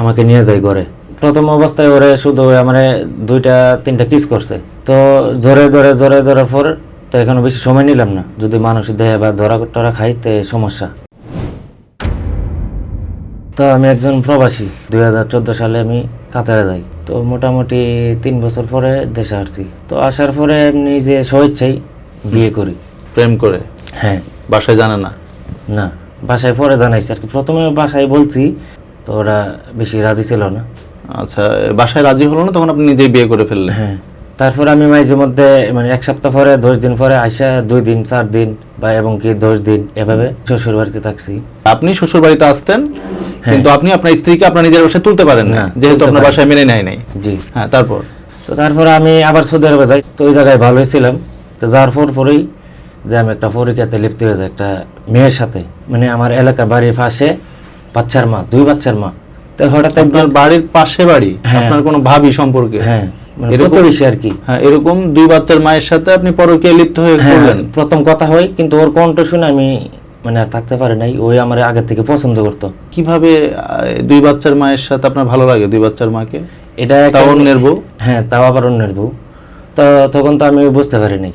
আমাকে নিয়ে যায় ঘরে। প্রথম অবস্থায় ওরে শুধু আমার দুইটা তিনটা কিস করছে। তো জোরে ধরে জোরে ধরার পর তো এখনও বেশি সময় নিলাম না। যদি মানুষ দেহে বা ধরা টরা খাই তে সমস্যা। তো আমি একজন প্রবাসী। দুই হাজার চোদ্দ সালে আমি কাতারে যাই। তো মোটামুটি তিন বছর পরে দেশে আসছি। তো আসার পরে এমনি যে স্বেচ্ছাই বিয়ে করি। প্রেম করে? হ্যাঁ। বাসায় জানে না? না বাসায় পরে জানাইছি। আর কি প্রথমে বাসায় বলছি তো ওরা বেশি রাজি ছিল না। আচ্ছা বাসায় রাজি হলো না? তখন আপনি নিজেই বিয়ে করে ফেললেন? হ্যাঁ। তারপর আমি মাঝে মধ্যে মানে এক সপ্তাহ পরে দশ দিন পরে আইসা দুই দিন চার দিন বা এবং কি দশ দিন এভাবে শ্বশুর বাড়িতে থাকছি। আপনি শ্বশুর বাড়িতে আসতেন কিন্তু আপনি আপনার স্ত্রীকে আপনার নিজের বাসায় তুলতে পারেন না হ্যাঁ। যেহেতু আপনার বাসায় মেনে নেয় নাই। জি। হ্যাঁ তারপর? তো তারপরে আমি আবার সৌদি আরবে যাই তো ওই জায়গায় ভালোই ছিলাম। তো যাওয়ার পর পরেই যে আমি একটা পরীক্ষাতে লিপ্ত হয়ে যাই একটা মেয়ের সাথে। মানে আমার এলাকার বাড়ির পাশে বাচ্চার মা দুই বাচ্চার মা। তো হঠাৎ একদিন বাড়ির পাশে বাড়ি হ্যাঁ। আপনার কোনো ভাবি সম্পর্কে? হ্যাঁ মানে প্রতিবেশী আর কি। হ্যাঁ এরকম দুই বাচ্চার মায়ের সাথে আপনি পরকীয়া লিপ্ত হয়ে হ্যাঁ পড়লেন? প্রথম কথা হয় কিন্তু ওর কণ্ঠ শুনে আমি মানে আর থাকতে পারি নাই ওই আমার আগে থেকে পছন্দ করতো। কীভাবে দুই বাচ্চার মায়ের সাথে আপনার ভালো লাগে দুই বাচ্চার মাকে? এটা তাও অন্যের বউ? হ্যাঁ তাও আবার অন্যের বউ। তো তখন তো আমি বুঝতে পারিনি।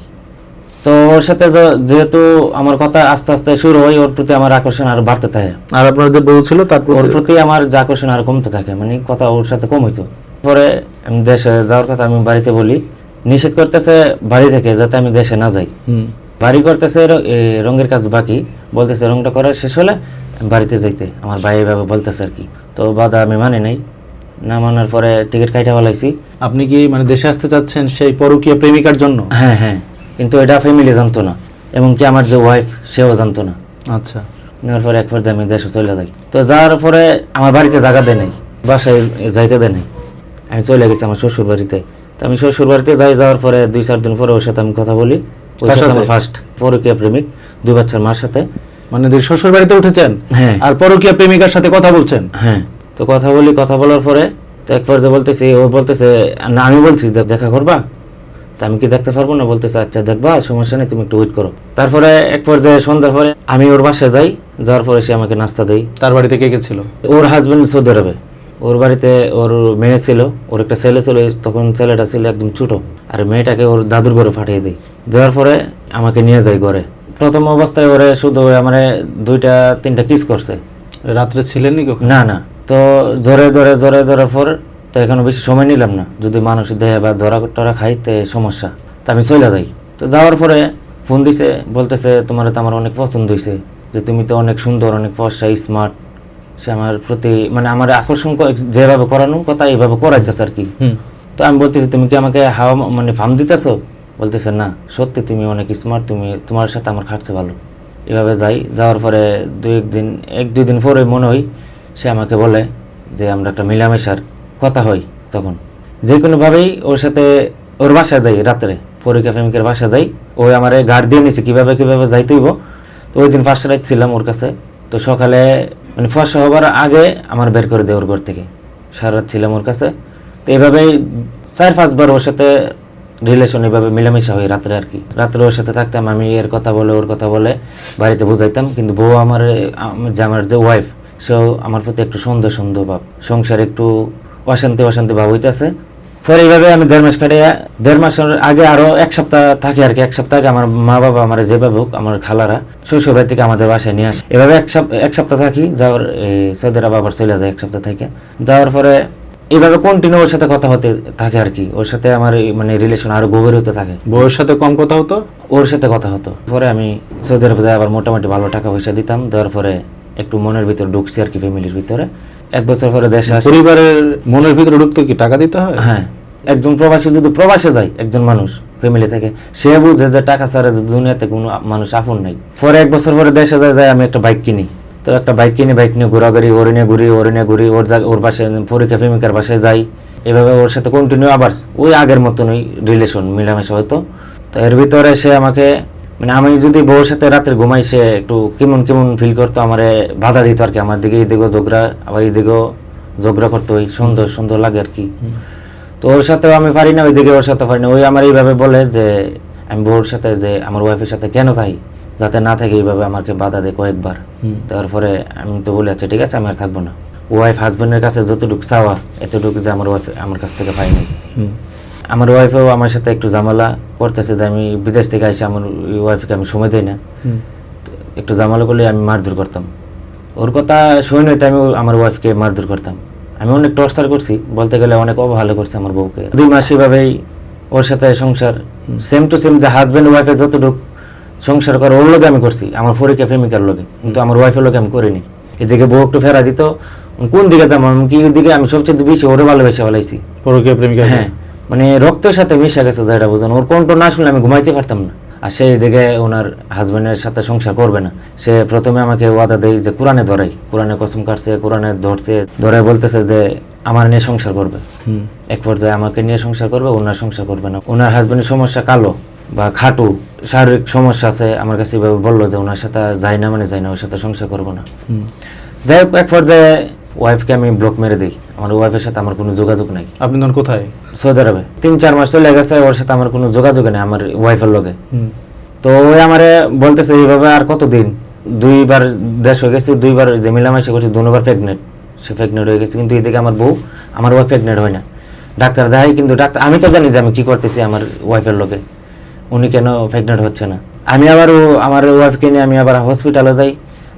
তো ওর সাথে যে- যেহেতু আমার কথা আস্তে আস্তে শুরু হয় ওর প্রতি আমার আকর্ষণ আর বাড়তে থাকে। আর আপনার যে বউ ছিল তারপর ওর প্রতি আমার যে আকর্ষণ আর কমতে থাকে মানে কথা ওর সাথে কম হইতো। পরে আমি দেশে যাওয়ার কথা আমি বাড়িতে বলি নিষেধ করতেছে বাড়ি থেকে যাতে আমি দেশে না যাই। হুম। বাড়ি করতেছে রঙের কাজ বাকি বলতেছে রংটা করা শেষ হলে বাড়িতে যাইতে। আমার ভাই এভাবে বলতেছে আর কি। তো বাধা আমি মানি নাই। না মানার পরে টিকিট কাইটা বলাইছি আপনি কি মানে দেশে আসতে চাচ্ছেন সেই পরকীয় প্রেমিকার জন্য? হ্যাঁ হ্যাঁ। কিন্তু এটা ফ্যামিলি জানতো না এমনকি আমার যে ওয়াইফ সেও জানতো না। আচ্ছা। নেওয়ার পরে এক পর্যায়ে আমি দেশে চলে যাই। তো যাওয়ার পরে আমার বাড়িতে জায়গা দেয় নাই বাসায় যাইতে দেয় নাই। আমি চলে গেছি আমার শ্বশুর বাড়িতে তো আমি শ্বশুর বাড়িতে যাই যাওয়ার পরে দুই চার দিন পরে ওর সাথে আমি কথা বলি। ওর সাথে? আমার ফার্স্ট পরকীয়া প্রেমিক দুই বাচ্চার মার সাথে। মানে শ্বশুর বাড়িতে উঠেছেন? হ্যাঁ। আর পরকীয়া প্রেমিকার সাথে কথা বলছেন? হ্যাঁ। তো কথা বলি কথা বলার পরে তো এক পর্যায়ে বলতেছি ও বলতেছে না আমি বলছি যে দেখা করবা? তা আমি কি দেখতে পারব না? বলতেছে আচ্ছা দেখবা সমস্যা নেই তুমি একটু ওয়েট করো। তারপরে এক পর্যায়ে সন্ধ্যার পরে আমি ওর বাসায় যাই যাওয়ার পরে সে আমাকে নাস্তা দেয়। তার বাড়িতে কে কে ছিল? ওর হাজবেন্ড সৌদি আরবে। ওর বাড়িতে ওর মেয়ে ছিল ওর একটা ছেলে ছিল তখন ছেলেটা ছিল একদম ছোট। আর মেয়েটাকে ওর দাদুর ঘরে পাঠিয়ে দিই দেওয়ার পরে আমাকে নিয়ে যায় ঘরে। প্রথম অবস্থায় ওরে শুধু আমার দুইটা তিনটা কিস করছে। রাত্রে ছিলেন না না। তো জোরে ধরে জোরে ধরার পর তো এখনও বেশি সময় নিলাম না। যদি মানুষ দেহে বা ধরা টরা খাই তে সমস্যা। তো আমি চলে যাই। তো যাওয়ার পরে ফোন দিছে বলতেছে তোমার তো আমার অনেক পছন্দ হয়েছে যে তুমি তো অনেক সুন্দর অনেক ফর্সা স্মার্ট সে আমার প্রতি মানে আমার আকর্ষণ যেভাবে করানো কথা এইভাবে করাইতেছে আর কি। তো আমি বলতেছি তুমি কি আমাকে হাওয়া মানে ফার্ম দিতেছো? বলতেছে না। সত্যি তুমি অনেক স্মার্ট তুমি তোমার সাথে আমার খাটছে ভালো। এভাবে যাই। যাওয়ার পরে দুই একদিন এক দুই দিন পরে মনে হয় সে আমাকে বলে যে আমরা একটা মিলামেশার কথা হয় তখন। যে কোনোভাবেই ওর সাথে ওর বাসা যাই রাত্রে, পরীক্ষা প্রেমিকের বাসা যাই ওই আমার গার্ড দিয়ে নিছে, কীভাবে কীভাবে যাইতে হইব। তো ওই দিন ফার্স্ট রাইট ছিলাম ওর কাছে। তো সকালে মানে ফর্সা হবার আগে আমার বের করে দেয় ওর ঘর থেকে। সারা রাত ছিলাম ওর কাছে। তো এইভাবেই চার পাঁচবার ওর সাথে রিলেশন এভাবে মিলামিশা হয় রাত্রে আর কি। রাত্রে ওর সাথে থাকতাম, আমি এর কথা বলে, ওর কথা বলে বাড়িতে বুঝাইতাম। কিন্তু বউ আমার যে আমার যে ওয়াইফ সেও আমার প্রতি একটু সন্দেহ সন্দেহ ভাব। সংসার একটু অশান্তি অশান্তি ভাব হইতেছে। পরে এইভাবে আমি দেড় মাস কাটিয়ে দেড় মাসের আগে আরও এক সপ্তাহ থাকি আর কি এক সপ্তাহ আগে আমার মা বাবা আমার যেভাবে হোক আমার খালারা শ্বশুর বাড়ি থেকে আমাদের বাসায় নিয়ে আসে। এভাবে এক সপ্তাহ এক সপ্তাহ থাকি যাওয়ার এই সৌদি আরব আবার চলে যায় এক সপ্তাহ থেকে। যাওয়ার পরে এইভাবে কন্টিনিউ ওর সাথে কথা হতে থাকে আর কি ওর সাথে আমার মানে রিলেশন আরও গভীর হতে থাকে। বউয়ের সাথে কম কথা হতো? ওর সাথে কথা হতো। পরে আমি সৌদি আরবে আবার মোটামুটি ভালো টাকা পয়সা দিতাম দেওয়ার পরে একটু মনের ভিতর ঢুকছি আর কি ফ্যামিলির ভিতরে। এক বছর পরে দেশে আসি। পরিবারের মনের ভিতরে ঢুকতে কি টাকা দিতে হয়? হ্যাঁ। একজন প্রবাসী যদি প্রবাসে যায় একজন মানুষ ফ্যামিলি থেকে সে বুঝে যে টাকা ছাড়া যে দুনিয়াতে কোনো মানুষ আপন নাই। পরে এক বছর পরে দেশে যায় যায় আমি একটা বাইক কিনি। তো একটা বাইক কিনি বাইক নিয়ে ঘোরাঘুরি ওর নিয়ে ঘুরি ওর নিয়ে ঘুরি ওর জায়গা ওর বাসায় পরীক্ষা প্রেমিকার বাসায় যাই। এভাবে ওর সাথে কন্টিনিউ আবার ওই আগের মতনই রিলেশন মিলামেশা হতো তো এর ভিতরে সে আমাকে মানে আমি যদি বউর সাথে রাত্রে ঘুমাই সে একটু কেমন কেমন ফিল করতো আমারে বাধা দিত আর কি। আমার দিকে এদিকেও ঝগড়া আবার এদিকেও ঝগড়া করতো ওই সুন্দর সুন্দর লাগে আর কি। তো ওর সাথেও আমি পারি না ওইদিকে ওর সাথে পারি না। ওই আমার এইভাবে বলে যে আমি বউর সাথে যে আমার ওয়াইফের সাথে কেন থাকি যাতে না থাকে এইভাবে আমাকে বাধা দেয় কয়েকবার। তারপরে আমি তো বলি আচ্ছা ঠিক আছে আমি আর থাকব না। ওয়াইফ হাজবেন্ডের কাছে যতটুকু চাওয়া এতটুকু যে আমার ওয়াইফ আমার কাছ থেকে পাইনি হুম। আমার ওয়াইফেও আমার সাথে একটু ঝামেলা করতেছে যে আমি বিদেশ থেকে আসি আমার ওয়াইফকে আমি সময় দিই না। একটু ঝামেলা করলে আমি মারধর করতাম। ওর কথা শুনে তো আমি আমার ওয়াইফকে মারধর করতাম। আমি অনেক টর্চার করছি বলতে গেলে অনেক অবহেলা করছে আমার বউকে। দুই মাস এভাবেই ওর সাথে সংসার সেম টু সেম যে হাজব্যান্ড ওয়াইফে যতটুকু সংসার করে ওর লোকে আমি করছি আমার ফরিকা প্রেমিকার লোকে কিন্তু আমার ওয়াইফের লোকে আমি করিনি। এদিকে বউ একটু ফেরা দিত কোন দিকে যাব? আমি কি দিকে? আমি সবচেয়ে বেশি ওরে ভালোবেসে ফেলাইছি। পরকীয় প্রেমিকা হ্যাঁ? মানে রক্তের সাথে মিশে গেছে যেটা বুঝুন ওর কণ্ঠ না শুনলে আমি ঘুমাইতে পারতাম না। আর সেই দিকে ওনার হাজবেন্ডের সাথে সংসার করবে না। সে প্রথমে আমাকে ওয়াদা দেয় যে কোরআনে ধরাই কোরআনে কসম কাটছে কোরআনে ধরছে ধরে বলতেছে যে আমার নিয়ে সংসার করবে। এক পর্যায়ে আমাকে নিয়ে সংসার করবে ওনার সংসার করবে না। ওনার হাজবেন্ডের সমস্যা কালো বা খাটু শারীরিক সমস্যা আছে আমার কাছে এভাবে বলল যে ওনার সাথে যাই না মানে যাই না ওর সাথে সংসার করব না। যাই হোক এক পর্যায়ে ওয়াইফকে আমি ব্লক মেরে দিই। আমার ওয়াইফের সাথে আমার কোনো যোগাযোগ নাই। আপনি তখন কোথায়? সৌদি আরবে তিন চার মাস চলে গেছে ওর সাথে আমার কোনো যোগাযোগ নেই আমার ওয়াইফের লগে। তো ওই আমারে বলতেছে এইভাবে আর কতদিন? দুইবার দেশ হয়ে গেছে দুইবার যে মিলামেশা করছে দুবার প্রেগনেন্ট সে প্রেগনেন্ট হয়ে গেছে কিন্তু এদিকে আমার বউ আমার ওয়াইফ প্রেগনেন্ট হয় না। ডাক্তার দেখাই কিন্তু ডাক্তার আমি তো জানি যে আমি কি করতেছি আমার ওয়াইফের লোকে উনি কেন প্রেগনেন্ট হচ্ছে না? আমি আবার আমার ওয়াইফকে নিয়ে আমি আবার হসপিটালে যাই।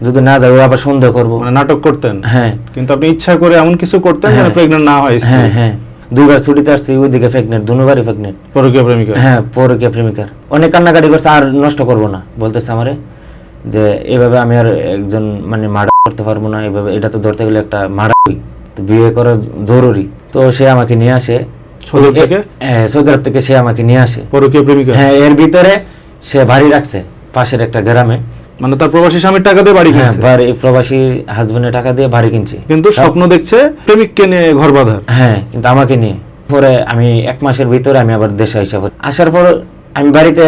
যদি না যাই ও আবার সন্দেহ করব। মানে নাটক করতেন? হ্যাঁ। কিন্তু আপনি ইচ্ছা করে এমন কিছু করতেন যেন হ্যাঁ। প্রেগনেন্ট না হয় হ্যাঁ হ্যাঁ। দুইবার ছুটিতে আসছি ওইদিকে প্রেগনেন্ট দুবারই প্রেগনেন্ট পরকীয় প্রেমিকা হ্যাঁ পরকীয়া প্রেমিকার। অনেক কান্নাকাটি করছে আর নষ্ট করব না বলতেছে আমারে যে এভাবে আমি আর একজন মানে মার্ডার করতে পারব না এভাবে এটা তো ধরতে গেলে একটা মার্ডার তো বিয়ে করা জরুরি। তো সে আমাকে নিয়ে আসে। সৌদি থেকে? হ্যাঁ সৌদি আরব থেকে সে আমাকে নিয়ে আসে। পরকীয় প্রেমিকা? হ্যাঁ এর ভিতরে সে বাড়ি রাখছে পাশের একটা গ্রামে। মানে তার প্রবাসী স্বামীর টাকা দিয়ে বাড়ি হ্যাঁ কিনছে। বাড়ি প্রবাসী হাজবেন্ডের টাকা দিয়ে বাড়ি কিনছে। কিন্তু স্বপ্ন দেখছে প্রেমিককে নিয়ে ঘর বাঁধার। হ্যাঁ কিন্তু আমাকে নিয়ে। পরে আমি এক মাসের ভিতরে আমি আবার দেশে আসা আসার পর আমি বাড়িতে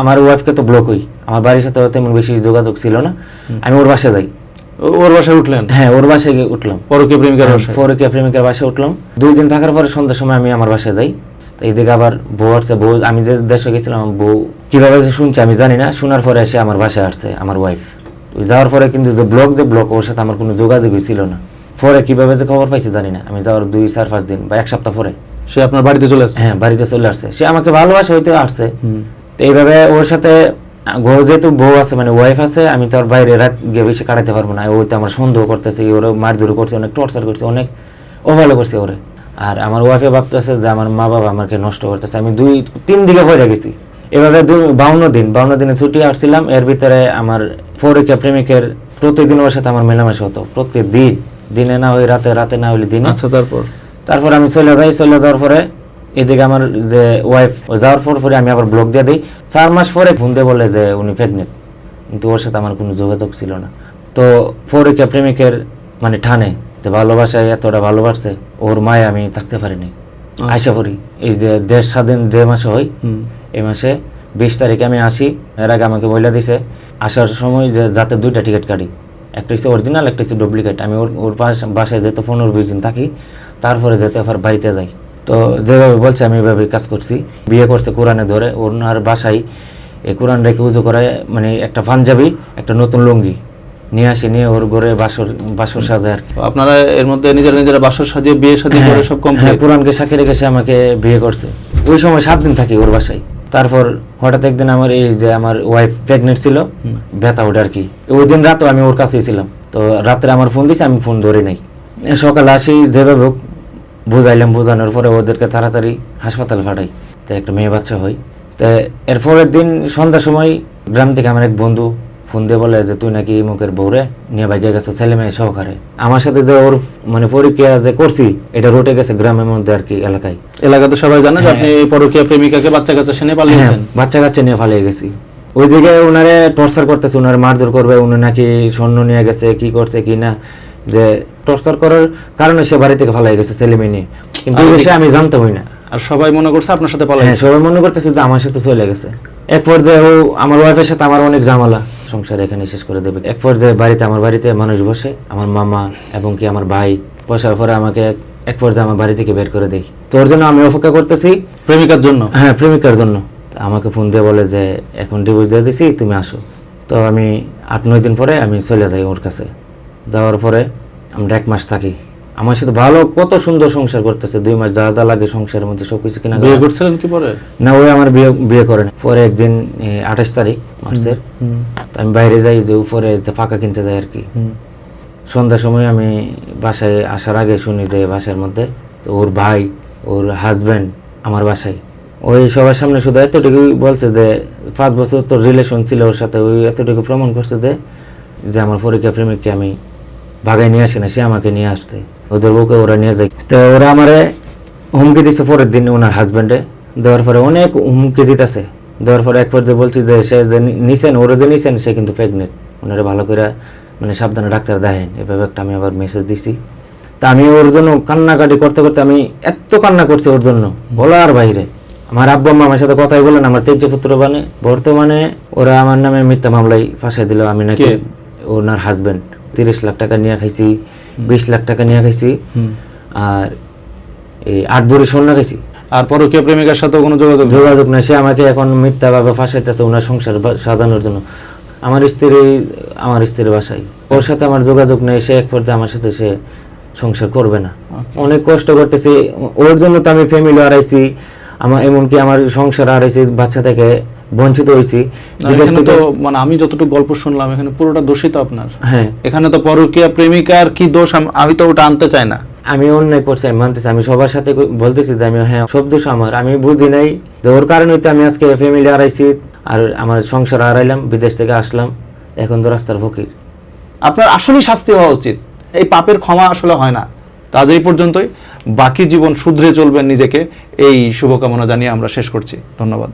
আমার ওয়াইফকে তো ব্লকই আমার বাড়ির সাথে তেমন বেশি যোগাযোগ ছিল না। আমি ওর বাসায় যাই। ওর বাসায় উঠলেন? হ্যাঁ ওর বাসায় গিয়ে উঠলাম। পরকীয় প্রেমিকার বাসায়? ফরিকিয়া প্রেমিকার বাসায় উঠলাম। দুই দিন থাকার পরে সন্ধ্যার সময় আমি আমার বাসায় যাই। তো এইদিকে আবার বউ আসছে বউ আমি যে দেশে গেছিলাম বউ কীভাবে যে শুনছে আমি জানি না। শোনার পরে এসে আমার বাসায় আসছে আমার ওয়াইফ যাওয়ার পরে কিন্তু যে ব্লক যে ব্লক ওর সাথে আমার কোনো যোগাযোগই ছিল না। পরে কীভাবে যে খবর পাইছে জানি না আমি যাওয়ার দুই চার পাঁচ দিন বা এক সপ্তাহ পরে। সে আপনার বাড়িতে চলে আসছে? হ্যাঁ বাড়িতে চলে আসছে। সে আমাকে ভালোবাসে হইতে আসছে। তো এইভাবে ওর সাথে ঘর যেহেতু বউ আছে মানে ওয়াইফ আছে আমি তো আর বাইরে রাত গিয়ে বেশি কাটাতে পারব না। ওই তো আমার সন্দেহ করতেছে ওরা মারধর করছে অনেক টর্চার করছে অনেক অভালো করছে ওরে। আর আমার ওয়াইফে ভাবতেছে যে আমার মা বাবা আমাকে নষ্ট করতেছে। আমি দুই তিন দিকে পড়ে গেছি। এভাবে দুই বাউন্ন দিন বাউন্ন দিনে ছুটি আসছিলাম এর ভিতরে আমার পরীক্ষা প্রেমিকের প্রতিদিন ওর সাথে আমার মেলামেশা হতো। প্রত্যেক দিন দিনে না হই রাতে রাতে না হইলে দিনে। আচ্ছা তারপর? তারপর আমি চলে যাই চলে যাওয়ার পরে এদিকে আমার যে ওয়াইফ যাওয়ার পর পরে আমি আবার ব্লক দিয়ে দিই। চার মাস পরে ফোন দিয়ে বলে যে উনি প্রেগনেন্ট কিন্তু ওর সাথে আমার কোনো যোগাযোগ ছিল না। তো পরীক্ষা প্রেমিকের মানে ঠানে যে ভালোবাসায় এতটা ভালোবাসছে ওর মায়ে আমি থাকতে পারিনি। আশা করি। এই যে দেড় স্বাধীন যে মাসে হয়। এই মাসে বিশ তারিখে আমি আসি এর আগে আমাকে বলে দিছে আসার সময় যে যাতে দুইটা টিকিট কাটি একটা হচ্ছে অরিজিনাল একটা হচ্ছে ডুপ্লিকেট আমি ওর ওর পাশ- বাসায় যেতে পনেরো বিশ দিন থাকি তারপরে যেতে আবার বাড়িতে যাই। তো যেভাবে বলছে আমি এভাবে কাজ করছি। বিয়ে করছে কোরআনে ধরে ওনার বাসায় এই কোরআন রেখে উজু করে মানে একটা পাঞ্জাবি একটা নতুন লুঙ্গি। নিয়ে আসি নিয়ে ওর ঘরে বাসর বাসর সাজায় আর। আপনারা এর মধ্যে নিজেরা নিজেরা বাসর সাজিয়ে বিয়ে শাদী করে সব হ্যাঁ কমপ্লিট কোরআনকে সাক্ষী রেখে সে আমাকে বিয়ে করছে। ওই সময় সাত দিন থাকি ওর বাসায়। তারপর হঠাৎ একদিন আমার এই যে আমার ওয়াইফ প্রেগনেন্ট ছিল ব্যথা ওঠে আর কি। ওই দিন রাতও আমি ওর কাছেই ছিলাম। তো রাত্রে আমার ফোন দিছে আমি ফোন ধরি নাই। সকালে আসি যেভাবে হোক বুঝাইলাম বোঝানোর পরে ওদেরকে তাড়াতাড়ি হাসপাতালে পাঠাই। তো একটা মেয়ে বাচ্চা হয়। তো এর পরের দিন সন্ধ্যার সময় গ্রাম থেকে আমার এক বন্ধু ফোন দিয়ে বলে যে তুই নাকি মুখের বউরে নিয়ে বাইকে গেছো ছেলে মেয়ে সহকারে। আমার সাথে যে ওর মানে পরীক্ষা যে করছি এটা রোটে গেছে গ্রামের মধ্যে আর কি এলাকায়। এলাকাতে সবাই জানে যে আপনি এই পরকীয়া প্রেমিকাকে বাচ্চা কাচ্চা সেনে হ্যাঁ পালিয়েছেন। বাচ্চা কাচ্চা নিয়ে পালিয়ে গেছি। ওইদিকে ওনারে টর্চার করতেছে ওনারে মারধর করবে উনি নাকি স্বর্ণ নিয়ে গেছে কি করছে কি না যে টর্চার করার কারণে সে বাড়ি থেকে পালিয়ে গেছে ছেলে মেয়ে নিয়ে। কিন্তু এই বিষয়ে আমি জানতে হই না। আর সবাই মনে করছে আপনার সাথে হ্যাঁ পালাইছে সবাই মনে করতেছে যে আমার সাথে চলে গেছে। এক পর্যায়ে ও আমার ওয়াইফের সাথে আমার অনেক ঝামেলা। সংসার এখানে শেষ করে দেবে। এক পর্যায়ে বাড়িতে আমার বাড়িতে মানুষ বসে আমার মামা এবং কি আমার ভাই বসার পরে আমাকে এক- পর্যায়ে আমার বাড়ি থেকে বের করে দেয়। তো ওর জন্য আমি অপেক্ষা করতেছি। প্রেমিকার জন্য? হ্যাঁ প্রেমিকার জন্য। আমাকে ফোন দিয়ে বলে যে এখন ডিভোর্স দিয়ে দিছি তুমি আসো। তো আমি আট নয় দিন পরে আমি চলে যাই ওর কাছে। যাওয়ার পরে আমরা এক মাস থাকি। আমার সাথে ভালো কত সুন্দর সংসার করতেছে। দুই মাস যা যা লাগে সংসারের মধ্যে সবকিছু কিনা বিয়ে করছিলেন কি পরে? না ওই আমার বিয়ে বিয়ে করেন পরে একদিন আঠাশ তারিখ মার্চের আমি বাইরে যাই যে উপরে যে পাকা কিনতে যাই আর কি। সন্ধ্যার সময় আমি বাসায় আসার আগে শুনি যে বাসার মধ্যে তো ওর ভাই ওর হাজব্যান্ড আমার বাসায়। ওই সবার সামনে শুধু এতটুকু বলছে যে পাঁচ বছর তোর রিলেশন ছিল ওর সাথে ওই এতটুকু প্রমাণ করছে যে যে আমার পরীক্ষা প্রেমিককে আমি ভাগায় নিয়ে আসে না সে আমাকে নিয়ে আসছে। ওদের বউকে ওরা নিয়ে যায়। তো ওরা আমারে হুমকি দিছে পরের দিন ওনার হাজব্যান্ডে দেওয়ার পরে অনেক হুমকি দিতেছে। দেওয়ার পরে এক পর্যায়ে বলছি যে সে যে নিছেন ওরা যে নিছেন সে কিন্তু প্রেগনেন্ট ওনারা ভালো করে মানে সাবধানে ডাক্তার দেখেন এভাবে একটা আমি আবার মেসেজ দিছি। তা আমি ওর জন্য কান্নাকাটি করতে করতে আমি এত কান্না করছি ওর জন্য। বলার বাইরে। আমার আব্বু আম্মা আমার সাথে কথাই বলেন আমার তেজ্য পুত্র বানে। বর্তমানে ওরা আমার নামে মিথ্যা মামলায় ফাঁসাই দিল। আমি নাকি ওনার হাজবেন্ড তিরিশ লাখ টাকা নিয়ে খাইছি বিশ লাখ টাকা নিয়ে খাইছি। আর এই আট ভরি স্বর্ণ খাইছি। আর পরকীয় প্রেমিকার সাথে কোনো যোগাযোগ? যোগাযোগ নাই। সে আমাকে এখন মিথ্যাভাবে ফাঁসাইতেছে ওনার সংসার সাজানোর জন্য। আমার স্ত্রী আমার স্ত্রীর বাসায়। ওর সাথে আমার যোগাযোগ নেই। সে এক পর্যায়ে আমার সাথে সে সংসার করবে না। অনেক কষ্ট করতেছি। ওর জন্য তো আমি ফ্যামিলি হারাইছি। আমার এমনকি আমার সংসার হারাইছি বাচ্চা থেকে। বঞ্চিত হয়েছি। মানে আমি যতটুকু গল্প শুনলাম এখানে পুরোটা দোষী তো আপনার। হ্যাঁ। এখানে তো পরকীয়া প্রেমিকার কি দোষ? আমি তো ওটা আনতে চাই না। আমি অন্যায় করছি আমি মানতেছি আমি সবার সাথে বলতেছি যে আমি হ্যাঁ সব দোষ আমার। আমি বুঝি নাই যে ওর কারণে তো আমি আজকে ফ্যামিলি হারাইছি আর আমার সংসার হারাইলাম বিদেশ থেকে আসলাম এখন তো রাস্তার ফকির। আপনার আসলেই শাস্তি হওয়া উচিত। এই পাপের ক্ষমা আসলে হয় না। তো আজ এই পর্যন্তই। বাকি জীবন শুধরে চলবেন নিজেকে। এই শুভকামনা জানিয়ে আমরা শেষ করছি। ধন্যবাদ।